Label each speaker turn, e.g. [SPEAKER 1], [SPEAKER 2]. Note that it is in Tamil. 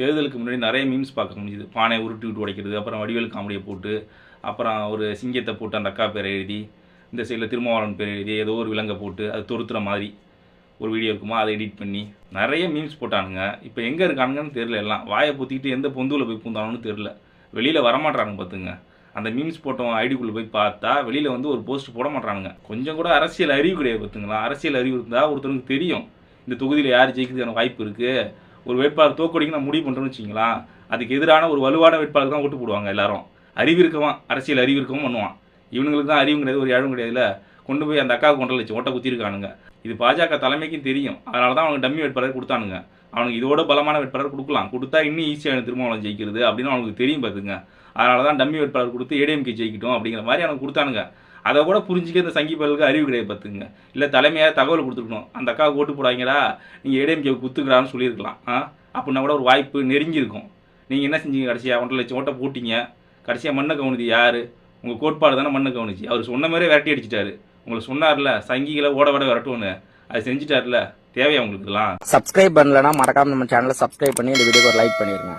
[SPEAKER 1] தேர்தலுக்கு முன்னாடி நிறைய மீம்ஸ் பார்க்க முடியுது பானை உருட்டி விட்டு உடைக்கிறது அப்புறம் வடிவேல் காமெடியை போட்டு அப்புறம் ஒரு சிங்கத்தை போட்டு அந்த அக்கா பேரை எழுதி இந்த சைடில் திருமாவளவன் பேர் எழுதி ஏதோ ஒரு விலங்கை போட்டு அது தொருத்துற மாதிரி ஒரு வீடியோ இருக்குமா அதை எடிட் பண்ணி நிறைய மீம்ஸ் போட்டானுங்க. இப்போ எங்கே இருக்கானுங்கன்னு தெரில எல்லாம். வாயை பொத்திக்கிட்டு எந்த பொந்துவில் போய் பூந்தானுன்னு தெரில வெளியில் வரமாட்டானுங்க பார்த்துங்க. அந்த மீம்ஸ் போட்டவன் ஐடிக்குள்ளே போய் பார்த்தா வெளியில் வந்து ஒரு போஸ்ட் போட மாட்டானுங்க. கொஞ்சம் கூட அரசியல் அறிவு கிடையாது பார்த்துங்களா? அரசியல் அறிவு இருந்தால் ஒருத்தருக்கு தெரியும். இந்த தொகுதியில் யார் ஜெயிக்கிறதுக்கான வாய்ப்பு இருக்குது ஒரு வேட்பாளர் தோக்கடிக்கு நான் முடிவு பண்ணுறோம்னு வச்சிங்களா அதுக்கு எதிரான ஒரு வலுவான வேட்பாளர் தான் ஓட்டு போடுவாங்க எல்லாரும். அறிவு இருக்கவன் அரசியல் அறிவு இருக்கவும் பண்ணுவான். இவனுங்களுக்கு தான் அறிவும் கிடையாது ஒரு இழவும் கிடையாதுல கொண்டு போய் அந்த அக்காவுக்கு கொண்டல வச்சு ஓட்ட குத்திருக்கானுங்க. இது பாஜக தலைமைக்கும் தெரியும். அதனால தான் அவனுக்கு டம்மி வேட்பாளர் கொடுத்தானுங்க. அவனுக்கு இதோட பலமான வேட்பாளர் கொடுக்கலாம். கொடுத்தா இன்னும் ஈஸியாக திருமாவளம் ஜெயிக்கிறது அப்படின்னு அவனுக்கு தெரியும் பார்த்துங்க. அதனால தான் டம்மி வேட்பாளர் கொடுத்து ஏடிஎம்கே ஜெயிக்கட்டும் அப்படிங்கிற மாதிரி அவனுக்கு கொடுத்தானுங்க. அதை கூட புரிஞ்சுக்க இந்த சங்கி பயலுக்கு அறிவு கிடையாது பார்த்துங்க இல்லை தலைமையாக தகவல் கொடுத்துருக்கணும். அந்த அக்காவுக்கு ஓட்டு போடாங்கடா நீங்கள் ஏடிஎம்கே குத்துக்கிறான்னு சொல்லியிருக்கலாம். ஆ? அப்படின்னா கூட ஒரு வாய்ப்பு நெருங்கி இருக்கும் நீங்கள் என்ன செஞ்சீங்க கடைசியாக ஒன்றரை லட்சம் ஓட்டை போட்டிங்க. கடைசியாக மண்ணை கவனிது யார்? உங்கள் கோட்பாடு தானே மண்ணை கவனிச்சு. அவர் சொன்ன மாதிரியே விரட்டி அடிச்சிட்டாரு. உங்களுக்கு சொன்னார்ல சங்கிகளை ஓட விட விரட்டும்னு. அது செஞ்சுட்டார்ல. தேவையா உங்களுக்குலாம்
[SPEAKER 2] சப்ஸ்கிரைப் பண்ணலனா மறக்காம நம்ம சேனலை சப்ஸ்கிரைப் பண்ணி இந்த வீடியோக்கு ஒரு லைக் பண்ணிருங்க.